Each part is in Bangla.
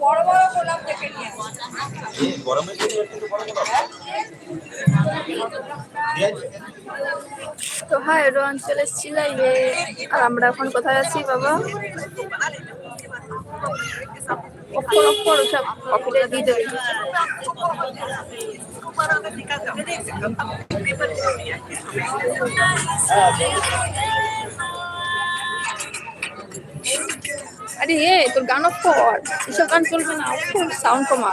বড় বড় গোলাপ দেখে নিয়ে গরমের বড় তো হাই রোহন চলে এসেছি লাইভে আর আমরা এখন কোথায় আছি বাবা? আরে, এ, তোর গান অফ কর এসব গান চলবে না। সাউন্ড কমা।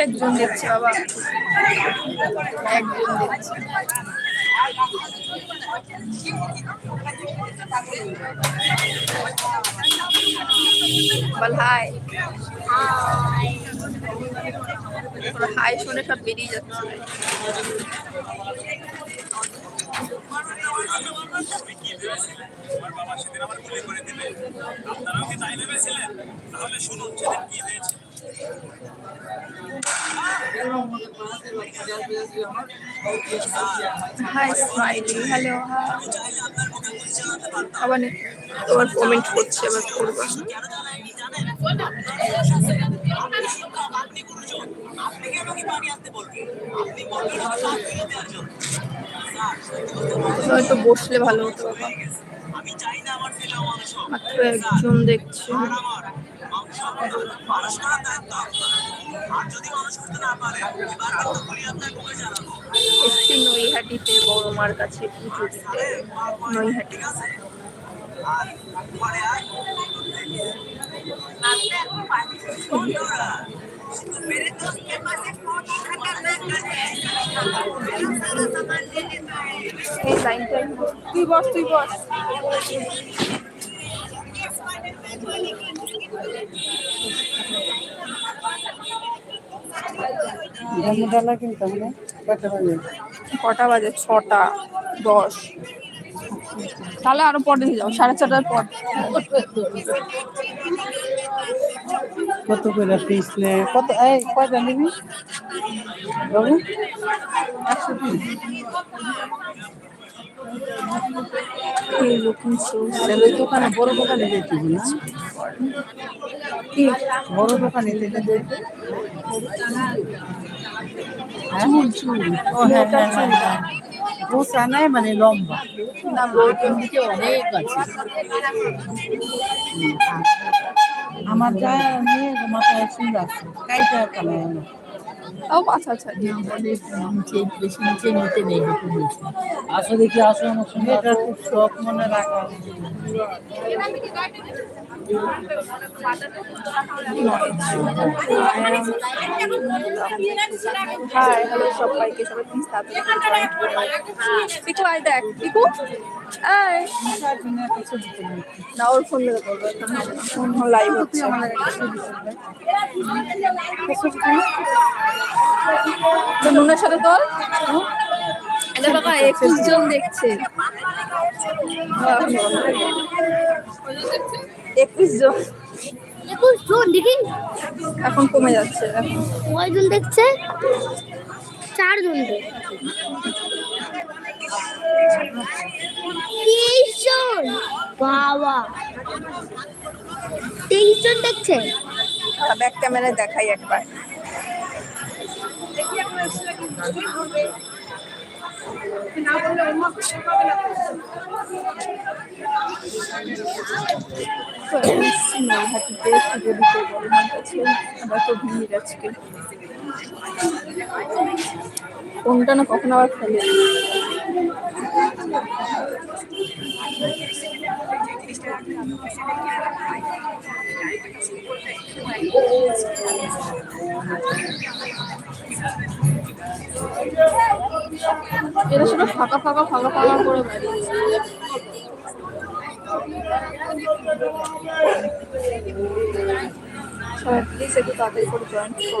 একজন দেখছে, বাবা। একজন দেখছে। হাই। হাই শুনে সব বেরিয়ে যাচ্ছে। আমার বাবা সেদিন আমার করে দিলে। আপনারাও কি তাই ভেবেছিলেন? তাহলে শুনুন, সেদিন কি হয়েছে? হাই হ্যালো আবার করছে আবার হয়তো বসলে ভালো হতো বাবা। একজন দেখছে। মানুষ এসছি নৈহাটিতে বড় মার কাছে পুজো দিতে। নৈহাটি। তুই বস তুই বস। ধর্মডালা কিনতে হবে বাজে? কটা বাজে? ছটা দশ। তাহলে আরও পরে দিয়ে যাও সাড়ে ছটার পর। কত করে পিস নে কত এই কয়টা নিবি? বাবু? একশো দোকানে বড় দোকানে যেতে হবে না কি? বড় দোকানে যেতে যেতে মানে লম্বা। না ওইখান দিকে অনেক আছে। আমার যা নিয়ে মাথায় সুন্দর আছে। কাইটা ও আচ্ছা আচ্ছা। নিচে বেশি নিচে নিতে নেই আসলে কি আসলে আমার সঙ্গে এটা খুব শখ মনে রাখা। হাই হ্যালো সবাইকে। সবাই প্লিজ তাড়াতাড়ি। পিকু আয় দেখ পিকু আয় না ওর ফোন ধরে করব ফোন লাইভ হচ্ছে। তো নুনের সাথে তোর? এটা বাবা একুশ জন দেখছে। একুশ জন। একুশ জন দেখি। এখন কমে যাচ্ছে। এখন কয়জন দেখছে? চারজন বাবা। দেখছে? ব্যাক ক্যামেরায় দেখাই একবার। নৈহাটিতে পুজো দিতে আমরা তো ভিড় আজকে কোনটা না কখন আবার খেলে এরা শুধু ফাঁকা ফাঁকা ফাঁকা ফাঁকা করে বেরিয়েছে সবাই তাড়াতাড়ি করে জয়েন করো।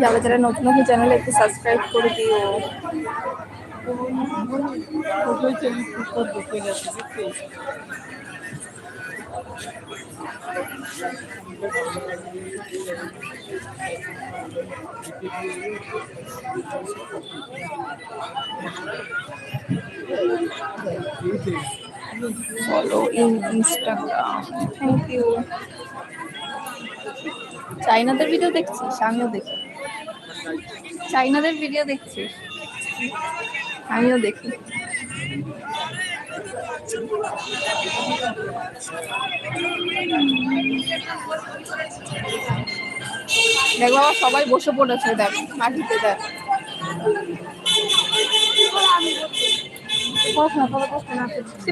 যারা যারা নতুন নতুন চ্যানেল একটু সাবস্ক্রাইব করে দিও। ওই তো একটু পর দেখে চাইনাদের ভিডিও দেখছিস? আমিও দেখি। চাইনাদের ভিডিও দেখছিস আমিও দেখি। দেখ বাবা সবাই বসে পড়েছে দেখ মাটিতে দেখ।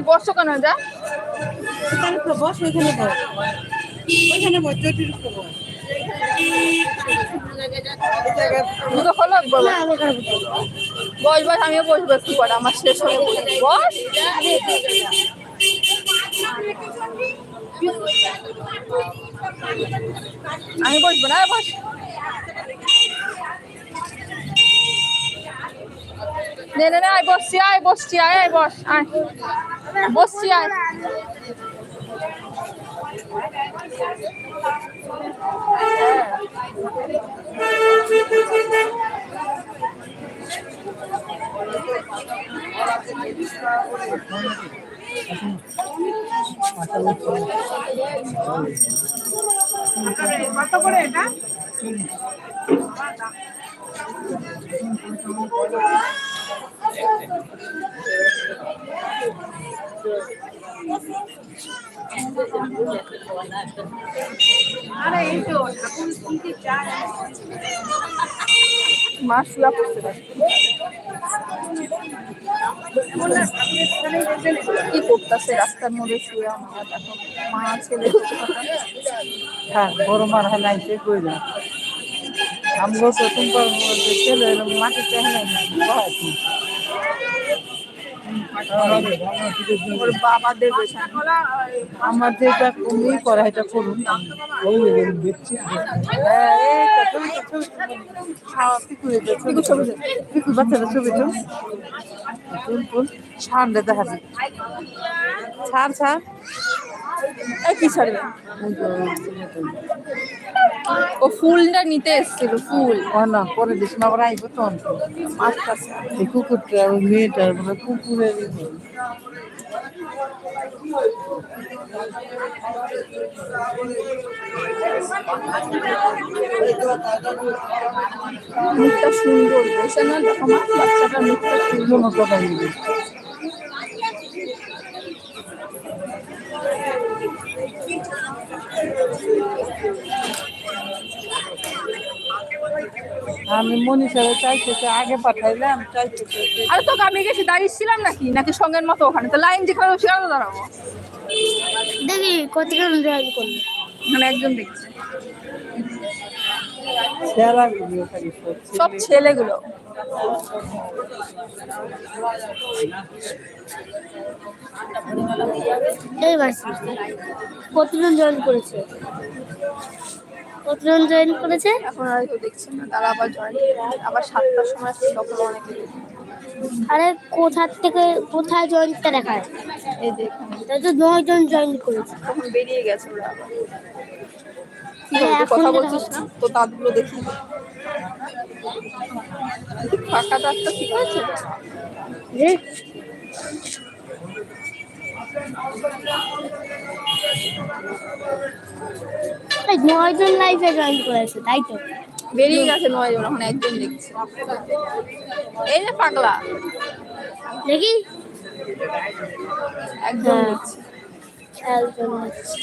বস কেন যা? এখানে বস, ওইখানে বস। বস, বস। দুটো হলো বস। বস, আমিও বসবো একটু পরে, আমার শেষ বসবো। বস আমি বসবো না, বস নে নে, আয়, বসছি আয় বসছি, আয় আয়, বস, আয় বসছি, আয় কত করে এটা মা শুয়া কি করতেছে রাস্তার মধ্যে শুয়ে আমরা হ্যাঁ, হেলাই না। আমার যেটা তো ছবি তো সামনে দেখা যায় ছাড় ছাড়। কি ছাড়বে? ও ফুলটা নিতে এসেছিল ফুল। ও না পরে দিস না আবার আইবো আচ্ছা এই কুকুরটা ওই মেয়েটার মানে কুকুরের মুখটা সুন্দর বসে না দেখো মা বাচ্চাটার মুখটা সুন্দর। কথা নেই। আমি মনীষারে চাইতেছে আগে পাঠাইলাম চাইতেছে আরে তোকে আমি গেছি দাঁড়িয়েছিলাম নাকি? নাকি সঙ্গের মতো ওখানে? তো লাইন যেখানে সেখানে দাঁড়াবো। দেখি কতজন জয়েন করল মানে একজন দেখছে। সব ছেলেগুলো। এই মাসি কতজন জয়েন করেছে? কতজন জয়েন করেছে? এখন আর কেউ দেখছে না তারা আবার জয়েন আবার সাতটার সময় আসছে তখন অনেকে আরে কোথা থেকে কোথায় জয়েনটা দেখায়? এই এখানে। তাই তো নয় জন জয়েন করেছে। তখন বেরিয়ে গেছে ওরা আবার। হ্যাঁ, কথা বলছিস না? তো দাঁতগুলো দেখি। ফাঁকা দাঁতটা ঠিক আছে। রে নয়জন লাইফে জয়েন করেছে তাই তো? বেরিয়ে গেছে নয়জন এখন একজন দেখছে। এই যে পাগলা। দেখি? একজন। একজন হচ্ছে